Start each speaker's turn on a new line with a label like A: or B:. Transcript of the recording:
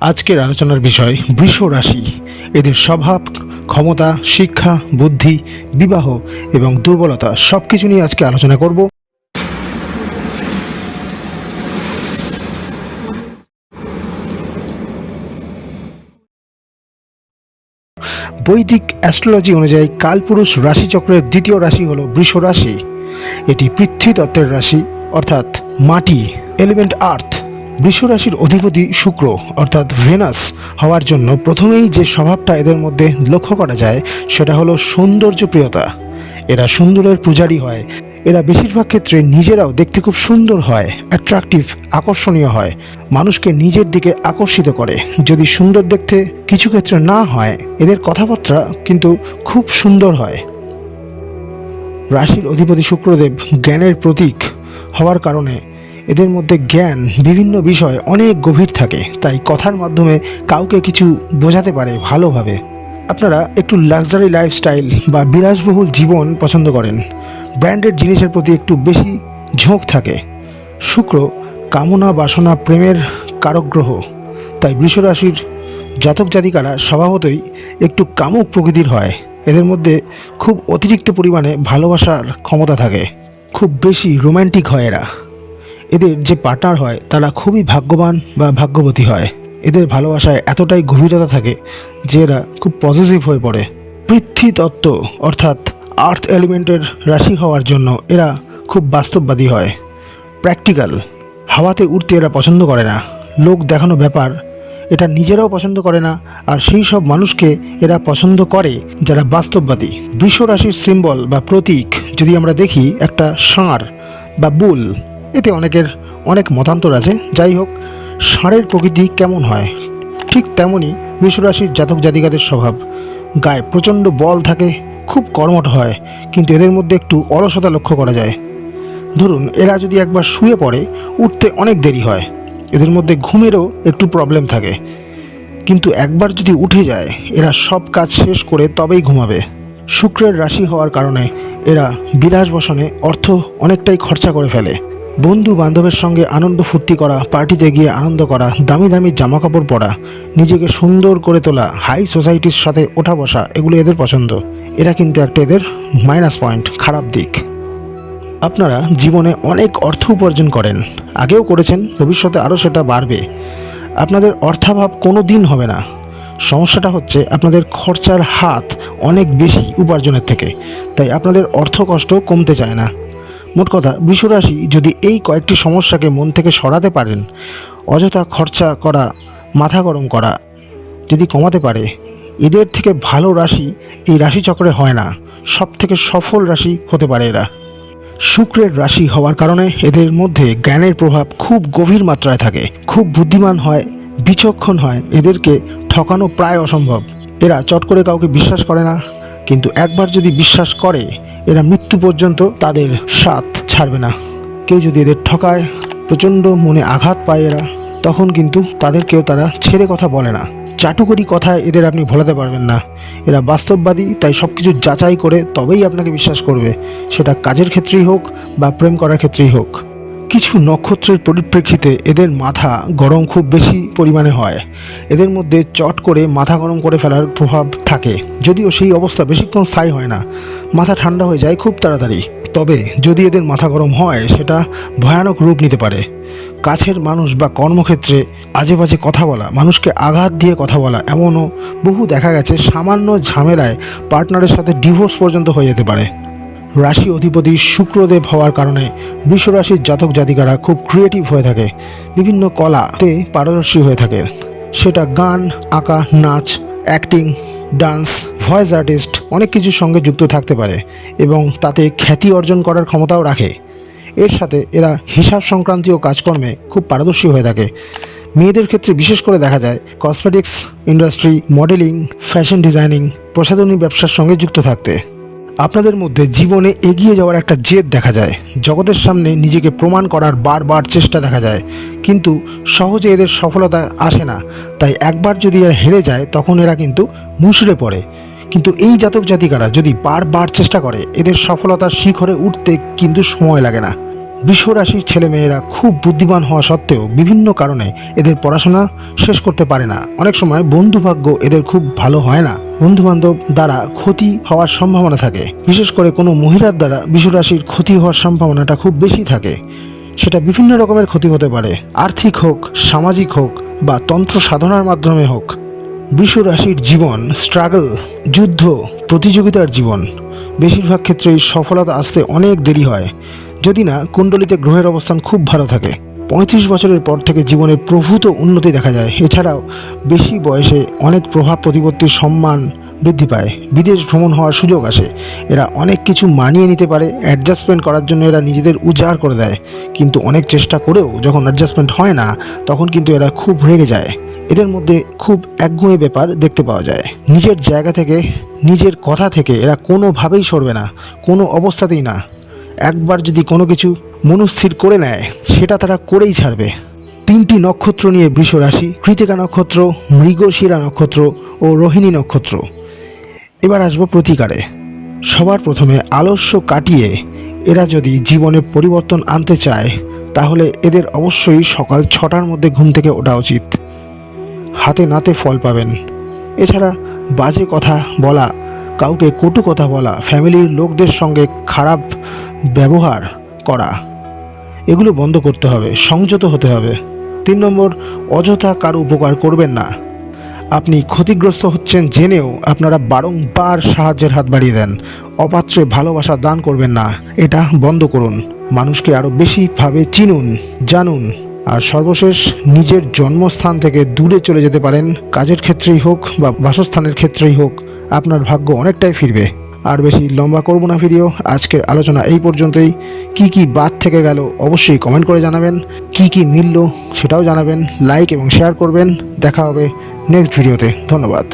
A: আজকের আলোচনার বিষয় বৃষ রাশি। এদের স্বভাব, ক্ষমতা, শিক্ষা, বুদ্ধি, বিবাহ এবং দুর্বলতা সব কিছু নিয়ে আজকে আলোচনা করব। বৈদিক অ্যাস্ট্রোলজি অনুযায়ী কালপুরুষ রাশিচক্রের দ্বিতীয় রাশি হল বৃষ রাশি। এটি পৃথ্বী তত্ত্বের রাশি, অর্থাৎ মাটি এলিমেন্ট আর্থ বৃষ রাশির অধিপতি শুক্র, অর্থাৎ ভেনাস, হওয়ার জন্য প্রথমেই যে স্বভাবটা এদের মধ্যে লক্ষ্য করা যায়, সেটা হলো সৌন্দর্য প্রিয়তা। এরা সুন্দরের পূজারী হয়। এরা বেশিরভাগ ক্ষেত্রে নিজেরাও দেখতে খুব সুন্দর হয় অ্যাট্রাকটিভ আকর্ষণীয় হয়। মানুষকে নিজের দিকে আকর্ষিত করে। যদি সুন্দর দেখতে কিছু ক্ষেত্রে না হয়, এদের কথাবার্তা কিন্তু খুব সুন্দর হয়। রাশির অধিপতি শুক্রদেব জ্ঞানের প্রতীক হওয়ার কারণে এদের মধ্যে জ্ঞান, বিভিন্ন বিষয় অনেক গভীর থাকে, তাই কথার মাধ্যমে কাউকে কিছু বোঝাতে পারে ভালোভাবে। আপনারা একটু লাক্সারি লাইফস্টাইল বা বিলাসবহুল জীবন পছন্দ করেন। ব্র্যান্ডেড জিনিসের প্রতি একটু বেশি ঝোঁক থাকে। শুক্র কামনা বাসনা প্রেমের কারক গ্রহ, তাই বৃষরাশির জাতক জাতিকারা স্বভাবতই একটু কামুক প্রকৃতির হয়। এদের মধ্যে খুব অতিরিক্ত পরিমাণে ভালোবাসার ক্ষমতা থাকে। খুব বেশি রোম্যান্টিক হয় এরা। এদের যে পার্টনার হয়, তারা খুবই ভাগ্যবান বা ভাগ্যবতী হয়। এদের ভালোবাসায় এতটাই গভীরতা থাকে যে এরা খুব পজিটিভ হয়ে পড়ে। পৃথ্বী তত্ত্ব, অর্থাৎ আর্থ এলিমেন্টের রাশি হওয়ার জন্য এরা খুব বাস্তববাদী হয়। প্র্যাকটিক্যাল হাওয়াতে উঠতে এরা পছন্দ করে না। লোক দেখানো ব্যাপার, এটা নিজেরাও পছন্দ করে না, আর সেই সব মানুষকে এরা পছন্দ করে যারা বাস্তববাদী। বৃষ রাশির সিম্বল বা প্রতীক যদি আমরা দেখি, একটা ষাঁড় বা বুল। এতে অনেকের অনেক মতান্তর আছে। যাই হোক, ষাঁড়ের প্রকৃতি কেমন হয়? ঠিক তেমনই বৃষরাশির জাতক জাতিকাদের স্বভাব। গায়ে প্রচণ্ড বল থাকে, খুব কর্মঠ হয়, কিন্তু এদের মধ্যে একটু অলসতা লক্ষ্য করা যায়। ধরুন, এরা যদি একবার শুয়ে পড়ে, উঠতে অনেক দেরি হয়। এদের মধ্যে ঘুমেরও একটু প্রবলেম থাকে। কিন্তু একবার যদি উঠে যায়, এরা সব কাজ শেষ করে তবেই ঘুমাবে। শুক্রের রাশি হওয়ার কারণে এরা বিলাস বসনে অর্থ অনেকটাই খরচা করে ফেলে। বন্ধু বান্ধবের সঙ্গে আনন্দ ফুর্তি করা, পার্টিতে গিয়ে আনন্দ করা, দামি দামি জামা কাপড় পরা, নিজেকে সুন্দর করে তোলা হাই সোসাইটির সাথে ওঠা বসা, এগুলো এদের পছন্দ। এরা কিন্তু একটা এদের মাইনাস পয়েন্ট খারাপ দিক। আপনারা জীবনে অনেক অর্থ উপার্জন করেন। আগেও করেছেন, ভবিষ্যতে আরও সেটা বাড়বে। আপনাদের অর্থাভাব কোনো দিন হবে না। সমস্যাটা হচ্ছে আপনাদের খরচার হাত অনেক বেশি উপার্জনের থেকে। তাই আপনাদের অর্থ কষ্ট কমতে চায় না। মোট কথা বৃষরাশি যদি এই কয়েকটি সমস্যাকে মন থেকে সরাতে পারেন, অযথা খরচা করা, মাথা গরম করা যদি কমাতে পারে, এদের থেকে ভালো রাশি এই রাশিচক্রে হয় না। সব থেকে সফল রাশি হতে পারে এরা। শুক্রের রাশি হওয়ার কারণে এদের মধ্যে জ্ঞানের প্রভাব খুব গভীর মাত্রায় থাকে। খুব বুদ্ধিমান হয়, বিচক্ষণ হয়, এদেরকে ঠকানো প্রায় অসম্ভব। এরা চট করে কাউকে বিশ্বাস করে না কিন্তু একবার যদি বিশ্বাস করে, এরা মৃত্যু পর্যন্ত তাদের সাথ ছাড়বে না। কেউ যদি এদের ঠকায়, প্রচণ্ড মনে আঘাত পায় এরা, তখন কিন্তু তাদেরকেও তারা ছেড়ে কথা বলে না। চাটুকরি কথায় এদের আপনি ভোলাতে পারবেন না। এরা বাস্তববাদী, তাই সব কিছু যাচাই করে তবেই আপনাকে বিশ্বাস করবে। সেটা কাজের ক্ষেত্রেই হোক বা প্রেম করার ক্ষেত্রেই হোক। কিছু নক্ষত্রের পরিপ্রেক্ষিতে এদের মাথা গরম খুব বেশি পরিমাণে হয়। এদের মধ্যে চট করে মাথা গরম করে ফেলার প্রভাব থাকে। যদিও সেই অবস্থা বেশিক্ষণ স্থায়ী হয় না। মাথা ঠান্ডা হয়ে যায় খুব তাড়াতাড়ি। তবে যদি এদের মাথা গরম হয়, সেটা ভয়ানক রূপ নিতে পারে। কাছের মানুষ বা কর্মক্ষেত্রে আজে বাজে কথা বলা, মানুষকে আঘাত দিয়ে কথা বলা এমনও বহু দেখা গেছে সামান্য ঝামেলায় পার্টনারের সাথে ডিভোর্স পর্যন্ত হয়ে যেতে পারে। রাশি অধিপতি শুক্রদেব হওয়ার কারণে বিশ্বরাশির জাতক জাতিকারা খুব ক্রিয়েটিভ হয়ে থাকে। বিভিন্ন কলাতে পারদর্শী হয়ে থাকে। সেটা গান, আঁকা, নাচ অ্যাক্টিং ডান্স ভয়েস আর্টিস্ট অনেক কিছুর সঙ্গে যুক্ত থাকতে পারে এবং তাতে খ্যাতি অর্জন করার ক্ষমতাও রাখে। এর সাথে এরা হিসাব সংক্রান্তীয় কাজকর্মে খুব পারদর্শী হয়ে থাকে। মেয়েদের ক্ষেত্রে বিশেষ করে দেখা যায় cosmetics industry modelling fashion designing প্রসাধনী ব্যবসার সঙ্গে যুক্ত থাকতে। আপনাদের মধ্যে জীবনে এগিয়ে যাওয়ার একটা জেদ দেখা যায়। জগতের সামনে নিজেকে প্রমাণ করার বারবার চেষ্টা দেখা যায়। কিন্তু সহজে এদের সফলতা আসে না। তাই একবার যদি এরা হেরে যায়, তখন এরা কিন্তু মুষড়ে পড়ে। কিন্তু এই জাতক জাতিকারা যদি বারবার চেষ্টা করে, এদের সফলতার শিখরে উঠতে কিন্তু সময় লাগে না। বৃষ রাশির ছেলেমেয়েরা খুব বুদ্ধিমান হওয়া সত্ত্বেও বিভিন্ন কারণে এদের পড়াশোনা শেষ করতে পারে না। অনেক সময় বন্ধুভাগ্য এদের খুব ভালো হয় না। বন্ধু বান্ধব দ্বারা ক্ষতি হওয়ার সম্ভাবনা থাকে। বিশেষ করে কোনো মহিলার দ্বারা বিশ্বরাশির ক্ষতি হওয়ার সম্ভাবনাটা খুব বেশি থাকে। সেটা বিভিন্ন রকমের ক্ষতি হতে পারে। আর্থিক হোক, সামাজিক হোক বা তন্ত্র সাধনার মাধ্যমে হোক। বৃষ রাশির জীবন স্ট্রাগল যুদ্ধ, প্রতিযোগিতার জীবন, বেশিরভাগ ক্ষেত্রেই সফলতা আসতে অনেক দেরি হয়। যদি না, কুণ্ডলিতে গ্রহের অবস্থান খুব ভালো থাকে। পঁয়ত্রিশ বছরের পর থেকে জীবনে প্রভূত উন্নতি দেখা যায়। এছাড়াও বেশি বয়সে অনেক প্রভাব প্রতিপত্তির সম্মান বৃদ্ধি পায়। বিদেশ ভ্রমণ হওয়ার সুযোগ আসে। এরা অনেক কিছু মানিয়ে নিতে পারে অ্যাডজাস্টমেন্ট করার জন্য এরা নিজেদের উজাড় করে দেয়। কিন্তু অনেক চেষ্টা করেও যখন অ্যাডজাস্টমেন্ট হয় না, তখন কিন্তু এরা খুব রেগে যায়। এদের মধ্যে খুব একগুঁয়ে ব্যাপার দেখতে পাওয়া যায়। নিজের জায়গা থেকে, নিজের কথা থেকে এরা কোনোভাবেই সরবে না, কোনো অবস্থাতেই না। একবার যদি কোনো কিছু মনস্থির করে নেয়, সেটা তারা করেই ছাড়বে। তিনটি নক্ষত্র নিয়ে বৃষ রাশি, কৃতিকা নক্ষত্র, মৃগশিরা নক্ষত্র ও রোহিণী নক্ষত্র। এবার আসব প্রতিকারে। সবার প্রথমে আলস্য কাটিয়ে এরা যদি জীবনে পরিবর্তন আনতে চায়, তাহলে এদের অবশ্যই সকাল ছটার মধ্যে ঘুম থেকে ওঠা উচিত। হাতে নাতে ফল পাবেন। এছাড়া বাজে কথা বলা, কাউকে কটু কথা বলা, ফ্যামিলির লোকদের সঙ্গে খারাপ ব্যবহার করা এগুলো বন্ধ করতে হবে, সংযত হতে হবে। তিন নম্বর, অযথা কারও উপকার করবেন না। আপনি ক্ষতিগ্রস্ত হচ্ছেন জেনেও আপনারা বারংবার সাহায্যের হাত বাড়িয়ে দেন। অপাত্রে ভালোবাসা দান করবেন না, এটা বন্ধ করুন। মানুষকে আরও বেশিভাবে চিনুন, জানুন। আর সর্বশেষ, নিজের জন্মস্থান থেকে দূরে চলে যেতে পারেন। কাজের ক্ষেত্রেই হোক বা বাসস্থানের ক্ষেত্রেই হোক, আপনার ভাগ্য অনেকটাই ফিরবে। আর বেশি লম্বা করব না ভিডিও। আজকের আলোচনা এই পর্যন্তই। কি কি বাদ থেকে গেল অবশ্যই কমেন্ট করে জানাবেন। কি কি মিলল সেটাও জানাবেন। লাইক এবং শেয়ার করবেন। দেখা হবে নেক্সট ভিডিওতে ধন্যবাদ।